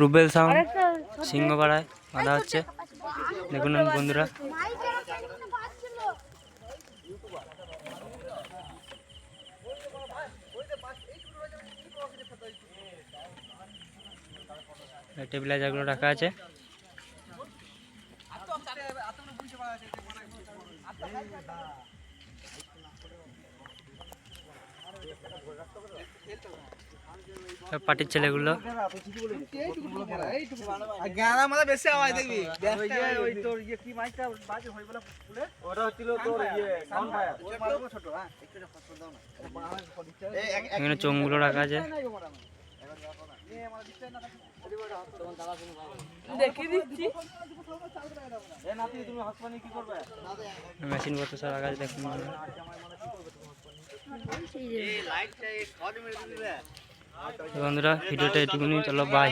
Rubel sound সিংহপাড়ায় বাঁধা হচ্ছে। দেখুন বন্ধুরা। টেবিলাইজারগুলো রাখা আছে। পার্টির ছেলেগুলো গানা মানে বেশি আওয়াজ দেখবি ওই তোর ইয়ে কি মাইকটা বাজে হই বলে ফুলে ওটা হচ্ছিল তোর ইয়ে সাউন্ড ফায়ার ছোট হ্যাঁ একটু ফসল দাও না এখানে চোঙগুলো রাখা আছে দেখে দিচ্ছি এ নাতি তুমি হসপানি কি করবে মেশিন পত্র সব রাখা আছে দেখুন এই লাইটটা শর্ট মেরে বন্ধুরা ভিডিওটা এটুকুনি চলো বাই